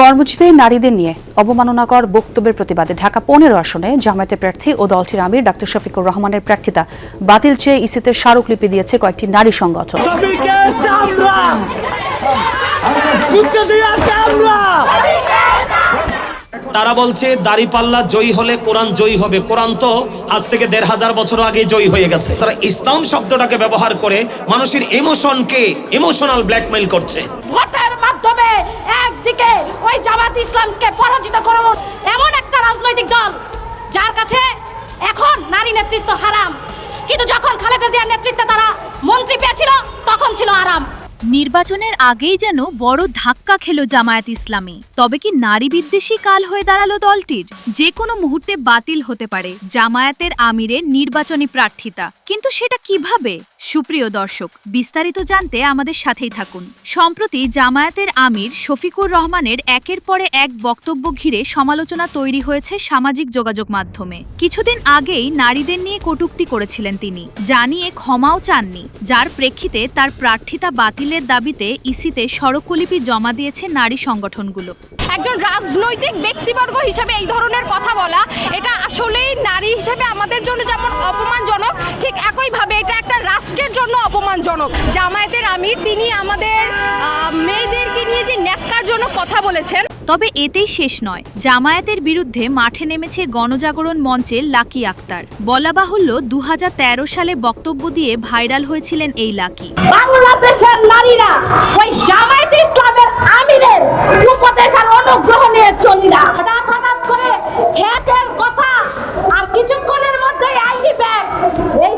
কর্মজীবী নারীদের নিয়ে অবমাননাকর বক্তব্যের প্রতিবাদে ঢাকা পনেরো আসনে জামায়াতের প্রার্থী ও দলটির আমির ডাক্তার শফিকুর রহমানের প্রার্থিতা বাতিল চেয়ে ইসিতে স্মারকলিপি দিয়েছে কয়েকটি নারী সংগঠন। তারা বলছে দাড়িপাল্লা জয়ী হলে কোরআন জয়ী হবে। কোরআন তো আজ থেকে দেড় হাজার বছর আগে জয়ী হয়ে গেছে। তারা ইসলাম শব্দটাকে ব্যবহার করে মানুষের ইমোশনকে ইমোশনাল ব্ল্যাকমেইল করছে। ইসলামকে পরাজিত করব এমন একটা রাজনৈতিক দল, যার কাছে এখন নারী নেতৃত্ব হারাম। কিন্তু যখন খালেদা জিয়ার নেতৃত্বে তারা নির্বাচনের আগেই যেন বড় ধাক্কা খেল জামায়াত ইসলামী। তবে কি নারী বিদ্বেষী কাল হয়ে দাঁড়াল দলটির? যে কোনো মুহূর্তে বাতিল হতে পারে জামায়াতের আমিরের নির্বাচনী প্রার্থিতা। কিন্তু সেটা কীভাবে? সুপ্রিয় দর্শক, বিস্তারিত জানতে আমাদের সাথেই থাকুন। সম্প্রতি জামায়াতের আমির শফিকুর রহমানের একের পরে এক বক্তব্য ঘিরে সমালোচনা তৈরি হয়েছে সামাজিক যোগাযোগ মাধ্যমে। কিছুদিন আগেই নারীদের নিয়ে কটূক্তি করেছিলেন তিনি। জানিয়ে ক্ষমাও চাননি। যার প্রেক্ষিতে তার প্রার্থিতা বাতিলের দাবিতে ইসিতে স্বরকলিপি জমা দিয়েছে নারী সংগঠনগুলো। একজন রাজনৈতিক ব্যক্তিবর্গ হিসেবে এই ধরনের কথা বলা, এটা আসলেই নারী হিসেবে আমাদের জন্য যেমন অপমানজনক, ঠিক একইভাবে এটা একটা রাষ্ট্রের জন্য অপমানজনক। জামায়াতের আমির, তিনি আমাদের জন্য কথা বলেছেন। তবে এতেই শেষ নয়। জামায়াতের বিরুদ্ধে মাঠে নেমেছে গণজাগরণ মঞ্চের লাকি আক্তার। বলা বাহুল্য দু সালে বক্তব্য দিয়ে ভাইরাল হয়েছিলেন এই লাকি। বাংলাদেশের নারীরা ওই জামায়াত ইসলামের আমিরের অনুগ্রহ নিয়ে চলি না। কথা আর কিছুক্ষণের মধ্যে ব্যাগ। এই